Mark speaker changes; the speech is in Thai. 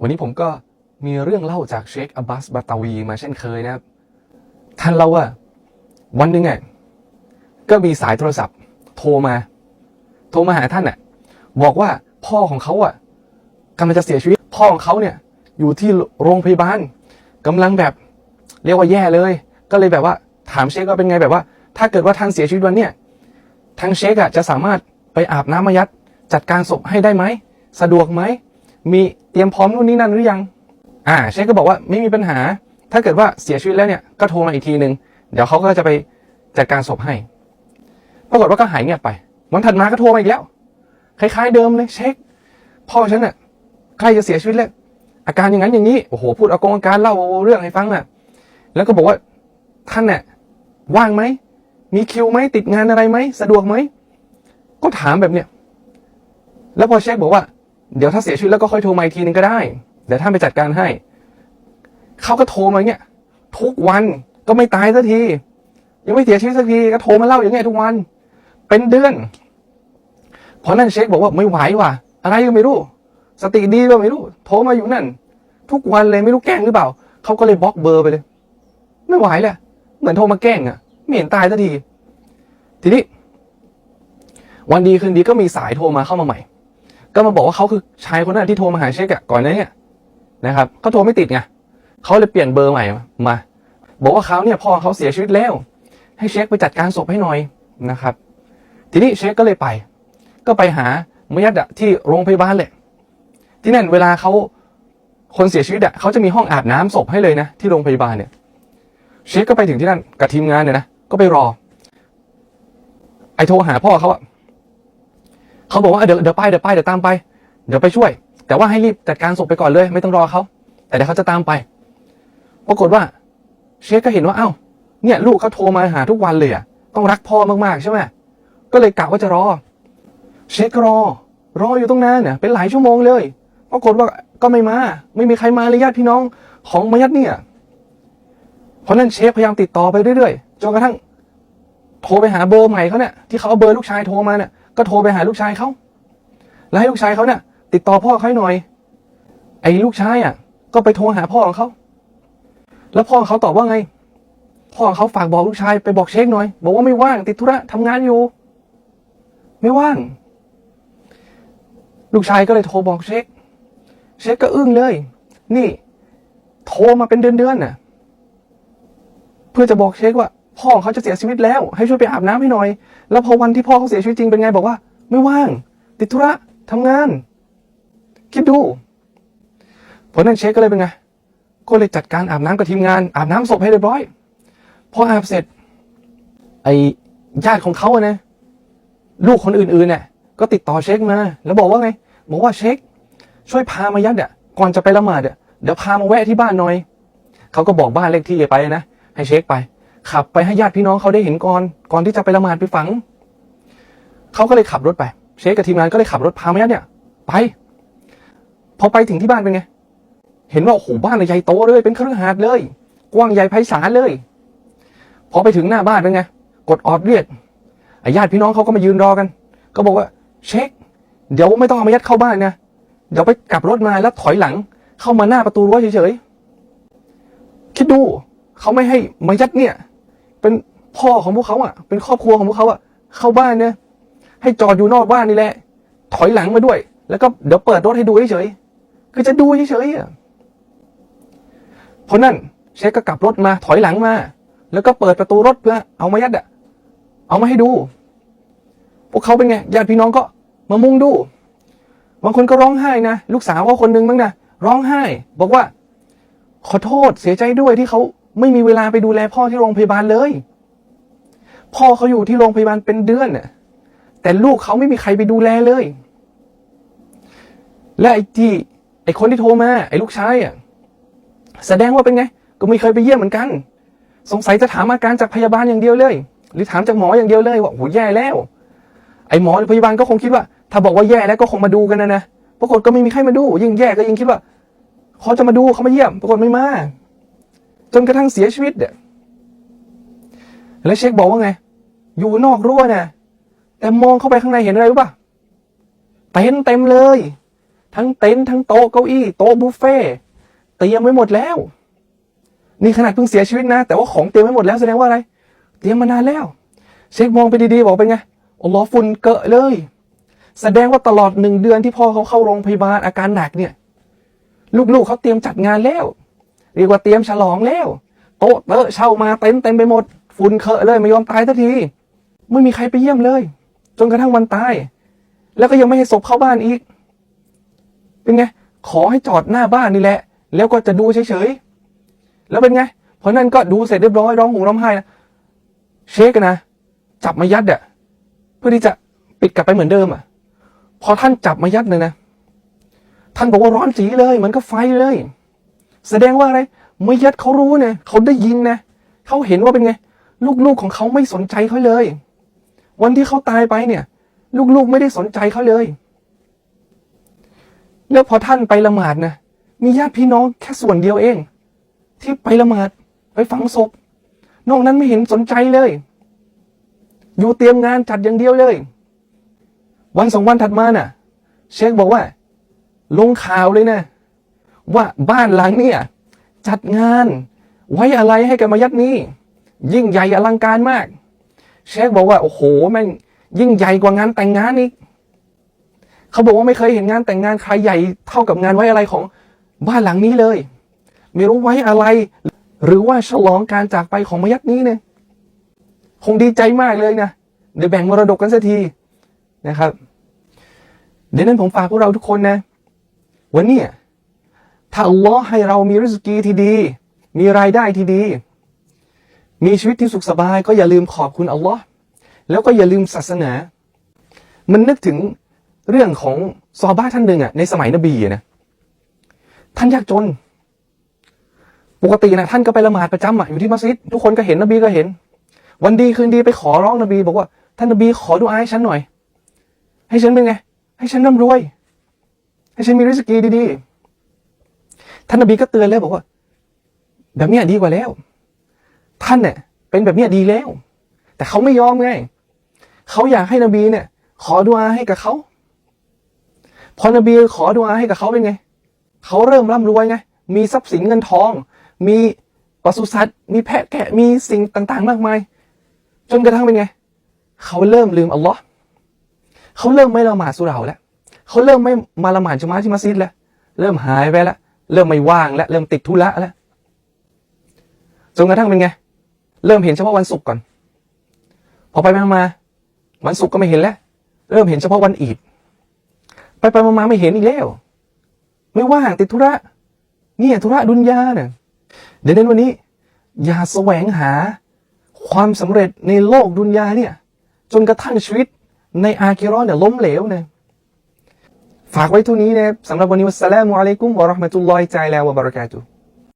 Speaker 1: วันนี้ผมก็มีเรื่องเล่าจากเชคอับบาสบาตาวีมาเช่นเคยนะครับ ท่านเล่าว่า วันหนึ่งอะก็มีสายโทรศัพท์ โทรมา โทรมาหาท่านอะ บอกว่าพ่อของเขาอะกำลังจะเสียชีวิต พ่อของเขาเนี่ย อยู่ที่โรงพยาบาลกำลังแบบ เรียกว่าแย่เลย ก็เลยแบบว่า ถามเชคว่าเป็นไงแบบว่า ถ้าเกิดว่าท่านเสียชีวิตวันเนี้ยทางเชคอะจะสามารถไปอาบน้ำมายัดจัดการศพให้ได้ไหม สะดวกไหม มีเตรียมพร้อมนู่นนี่นั่นหรือยัง อ่าเชคก็บอกว่าไม่มีปัญหา ถ้าเกิดว่าเสียชีวิตแล้วเนี่ยก็โทรมาอีกทีหนึ่งเดี๋ยวเขาก็จะไปจัดการศพให้ ปรากฏว่าก็หายเงียบไป วันถัดมาก็โทรมาอีกแล้ว คล้ายๆเดิมเลยเช็คพ่อฉันน่ะใกล้จะเสียชีวิตแล้ว อาการอย่างนั้นอย่างนี้ โอ้โห พูดเอากงอาการเล่าเรื่องให้ฟังน่ะ แล้วก็บอกว่าท่านเนี่ยว่างไหม มีคิวไหม ติดงานอะไรไหม สะดวกไหม ก็ถามแบบเนี้ย แล้วพอเช็คบอกว่า เดี๋ยวถ้าเสียชีวิตแล้วก็ค่อยโทรมาอีกทีนึงก็ได้ เดี๋ยวท่านไปจัดการให้ เขาก็โทรมาอย่างเงี้ย ทุกวันก็ไม่ตายสักที ยังไม่เสียชีวิตสักทีก็โทรมาเล่าอย่างเงี้ยทุกวัน เป็นเดือน เพอนั่นเช็คบอกว่าไม่ไหวว่ะ อะไรก็ไม่รู้ สติดีก็ไม่รู้ โทรมาอยู่นั่น ทุกวันเลยไม่รู้แกล้งหรือเปล่า เขาก็เลยบล็อกเบอร์ไปเลย ไม่ไหวแหละ เหมือนโทรมาแกล้งอะไม่เห็นตายสักที ทีนี้ วันดีคืนดีก็มีสายโทรมาเข้ามาใหม่ ก็มาบอกว่าเขาคือชายคนนั้นที่โทรมาหาเช็คอะก่อนหน้านี้นะครับเขาโทรไม่ติดไงเขาเลยเปลี่ยนเบอร์ใหม่มา บอกว่าเขาเนี่ยพ่อเขาเสียชีวิตแล้ว ให้เช็คไปจัดการศพให้หน่อยนะครับ ทีนี้เช็คก็เลยไป ก็ไปหามยัดอะที่โรงพยาบาลแหละ ที่นั่นเวลาเขาคนเสียชีวิตอะเขาจะมีห้องอาบน้ำศพให้เลยนะ ที่โรงพยาบาลเนี่ย เช็คก็ไปถึงที่นั่นกับทีมงานเนี่ยนะก็ไปรอ ไอโทรหาพ่อเขาอะ เขาบอกว่าเดี๋ยวเดี๋ยวไปเดี๋ยวไปเดี๋ยวตามไป เดี๋ยวไปช่วย แต่ว่าให้รีบจัดการศพไปก่อนเลย ไม่ต้องรอเขาแต่เดี๋ยวเขาจะตามไป ปรากฏว่า เชคก็เห็นว่าเอ้าเนี่ย ลูกเขาโทรมาหาทุกวันเลยอะต้องรักพ่อมากๆใช่ไหมก็เลยกะว่าจะรอ เชคก็รอ รออยู่ตรงนั้นเนี่ยเป็นหลายชั่วโมงเลยปรากฏว่าก็ไม่มา ไม่มีใครมาเลยญาติพี่น้องของมายัดเนี่ย เพราะนั้นเชฟพยายามติดต่อไปเรื่อยๆจนกระทั่งโทรไปหาเบอร์ใหม่เขาเนี่ยที่เขาเอาเบอร์ลูกชายโทรมาเนี่ย ก็โทรไปหาลูกชายเขาแล้วให้ลูกชายเขาเนี่ยติดต่อพ่อเขาให้หน่อย ไอ้ลูกชายอะ ก็ไปโทรหาพ่อของเขาแล้วพ่อเขาตอบว่าไง พ่อเขาฝากบอกลูกชายไปบอกเช็คหน่อย บอกว่าไม่ว่างติดธุระทำงานอยู่ ไม่ว่าง ลูกชายก็เลยโทรบอกเช็ค เช็คก็อึ้งเลย นี่ โทรมาเป็นเดือนๆน่ะ เพื่อจะบอกเช็คว่า พ่อเขาจะเสียชีวิตแล้ว ให้ช่วยไปอาบน้ำให้หน่อย แล้วพอวันที่พ่อเขาเสียชีวิตจริงเป็นไงบอกว่า ไม่ว่าง ติดธุระทำงาน คิดดูเพราะนั้นเช็คก็เลยเป็นไงก็เลยจัดการอาบน้ำกับทีมงานอาบน้ำศพให้เรียบร้อยพออาบเสร็จ ไอญาติของเขาอะนะลูกคนอื่นๆเนี่ยก็ติดต่อเช็คมา แล้วบอกว่าไงบอกว่าเช็ค ช่วยพามายัดอะก่อนจะไปละหมาดอะเดี๋ยวพามาแวะที่บ้านหน่อยเขาก็บอกบ้านเลขที่ไปนะให้เช็คไป ขับไปให้ญาติพี่น้องเขาได้เห็นก่อน ก่อนที่จะไปละหมาดไปฝัง เขาก็เลยขับรถไป เชคกับทีมงานก็เลยขับรถพามายัดเนี่ย ไป พอไปถึงที่บ้านเป็นไง เห็นว่าโอ้โหบ้านใหญ่โตเลย เป็นเครือหาดเลย กว้างใหญ่ไพศาลเลย พอไปถึงหน้าบ้านเป็นไง กดออดเรียกญาติพี่น้องเขาก็มายืนรอกัน ก็บอกว่า เช็ค เดี๋ยวไม่ต้องเอามายัดเข้าบ้านนะ เดี๋ยวไปกลับรถมาแล้วถอยหลัง เข้ามาหน้าประตูรั้วเฉยๆ คิดดูเขาไม่ให้มายัดเนี่ย เป็นพ่อของพวกเขาอะ เป็นครอบครัวของพวกเขาอะ เข้าบ้านเนี่ยให้จอดอยู่นอกบ้านนี่แหละ ถอยหลังมาด้วย แล้วก็เดี๋ยวเปิดรถให้ดูเฉยๆคือจะดูเฉยๆอะเพราะนั่นเชคก็กลับรถมาถอยหลังมา แล้วก็เปิดประตูรถเพื่อเอามายัดอะ เอามาให้ดู พวกเขาเป็นไงญาติพี่น้องก็มามุงดู บางคนก็ร้องไห้นะลูกสาวเขาคนหนึงบ้างนะร้องไห้ บอกว่า ขอโทษเสียใจด้วยที่เขา ไม่มีเวลาไปดูแลพ่อที่โรงพยาบาลเลย พ่อเขาอยู่ที่โรงพยาบาลเป็นเดือนน่ะแต่ลูกเขาไม่มีใครไปดูแลเลย และไอ้ที่ไอ้คนที่โทรมา ไอ้ลูกชายอะแสดงว่าเป็นไง ก็ไม่เคยไปเยี่ยมเหมือนกัน สงสัยจะถามอาการจากพยาบาลอย่างเดียวเลย หรือถามจากหมออย่างเดียวเลยว่าโหแย่แล้ว ไอ้หมอหรือพยาบาลก็คงคิดว่า ถ้าบอกว่าแย่แล้วก็คงมาดูกันนะนะปรากฏก็ไม่มีใครมาดู ยิ่งแย่ก็ยิ่งคิดว่าเขาจะมาดูเขามาเยี่ยม ปรากฏไม่มา จนกระทั่งเสียชีวิตเนี่ยแล้วเช็คบอกว่าไง อยู่นอกรั้วนะแต่มองเข้าไปข้างในเห็นอะไรรู้ป่ะเต็นเต็มเลย ทั้งเต็นทั้งโต๊ะเก้าอี้โต๊ะบุฟเฟ่เตรียมไว้หมดแล้ว นี่ขนาดเพิ่งเสียชีวิตนะ แต่ว่าของเตรียมไว้หมดแล้วแสดงว่าอะไร เตรียมมานานแล้ว เช็คมองไปดีๆบอกเป็นไงอัลลอฝุ่นเกอะเลย แสดงว่าตลอดหนึ่งเดือนที่พ่อเขาเข้าโรงพยาบาลอาการหนักเนี่ย ลูกๆเขาเตรียมจัดงานแล้ว เรียกว่าเตรียมฉลองแล้วโต๊ะเตอะเช่ามาเต็มเต็มไปหมด ฝุ่นเคอะเลยไม่ยอมตายสักทีไม่มีใครไปเยี่ยมเลย จนกระทั่งวันตาย แล้วก็ยังไม่ให้ศพเข้าบ้านอีก เป็นไง ขอให้จอดหน้าบ้านนี่แหละ แล้วก็จะดูเฉยๆแล้วเป็นไงเพราะนั่นก็ดูเสร็จเรียบร้อยร้องห่มร้องไห้นะเชคนะจับมายัดอะเพื่อที่จะปิดกลับไปเหมือนเดิมอะพอท่านจับมายัดเลยนะท่านบอกว่าร้อนจีเลยเหมือนกับไฟเลย แสดงว่าอะไรมายัดเขารู้นี่ยเขาได้ยินนะเขาเห็นว่าเป็นไง ลูกๆของเขาไม่สนใจเขาเลย วันที่เขาตายไปเนี่ย ลูกๆไม่ได้สนใจเขาเลย แล้วพอท่านไปละหมาดนะมีญาติพี่น้องแค่ส่วนเดียวเอง ที่ไปละหมาดไปฝังศพนอกนั้นไม่เห็นสนใจเลย อยู่เตรียมงานจัดอย่างเดียวเลย วันสองวันถัดมาน่ะ เชคบอกว่า ลงข่าวเลยนะ ว่าบ้านหลังเนี่ยจัดงานไว้อะไรให้กับมายัดนี้ ยิ่งใหญ่อลังการมาก เชคบอกว่า โอ้โหแม่งยิ่งใหญ่กว่างานแต่งงานอีกเขาบอกว่าไม่เคยเห็นงานแต่งงานใครใหญ่เท่ากับงานไว้อะไรของบ้านหลังนี้เลย ไม่รู้ไว้อะไร หรือว่าฉลองการจากไปของมายัดนี้เนี่ยคงดีใจมากเลยนะเดี๋ยวแบ่งมรดกกันสักทีนะครับเดี๋ยวนั้นผมฝากพวกเราทุกคนนะวันเนี้ย ถ้าอัลลอฮ์ให้เรามีริสกีที่ดี มีรายได้ที่ดี มีชีวิตที่สุขสบาย ก็อย่าลืมขอบคุณอัลลอฮ์แล้วก็อย่าลืมศาสนา มันนึกถึงเรื่องของซอบ้าท่านหนึ่งอะในสมัยนบีอะนะท่านยากจน ปกตินะท่านก็ไปละหมาดประจำอะอยู่ที่มัสยิดทุกคนก็เห็นนบีก็เห็น วันดีคืนดีไปขอร้องนบี บอกว่าท่านนบีขอดูอาให้ฉันหน่อย ให้ฉันเป็นไง ให้ฉันร่ำรวย ให้ฉันมีริสกีดีๆ ท่านนบีก็เตือนแล้วบอกว่า แบบเนี้ยดีกว่าแล้ว ท่านเนี่ยเป็นแบบเนี้ยดีแล้ว แต่เขาไม่ยอมไงเขาอยากให้นบีเนี่ย ขอดูอาให้กับเขาพอนบีขอดูอาให้กับเขาเป็นไงเขาเริ่มร่ำรวยไงมีทรัพย์สินเงินทอง มีปศุสัตว์ มีแพะแกะมีสิ่งต่าง ๆ มากมาย จนกระทั่งเป็นไงเขาเริ่มลืมอัลลอฮ์เขาเริ่มไม่ละหมาดสุเหราแล้วเขาเริ่มไม่มาละหมาดจมาที่มัสยิดแล้ว เริ่มหายไปแล้ว เริ่มไม่ว่างแล้วเริ่มติดธุระแล้วจนกระทั่งเป็นไง เริ่มเห็นเฉพาะวันศุกร์ก่อน พอไปมามา วันศุกร์ก็ไม่เห็นแล้ว เริ่มเห็นเฉพาะวันอีดไปไปมามาไม่เห็นอีกแล้ว ไม่ว่างติดธุระเนี่ยธุระดุนยาเนี่ยเดี๋ยวในวันนี้ อย่าแสวงหาความสำเร็จในโลกดุนยาเนี่ย จนกระทั่งชีวิตในอาคิราะห์เนี่ยล้มเหลวเนี่ย ฝากไว้เท่านี้นะสำหรับวันนี้วัสสลามุอะลัยกุมวะเราะห์มะตุลลอฮิตะอาลาวะบะเราะกาตุฮ์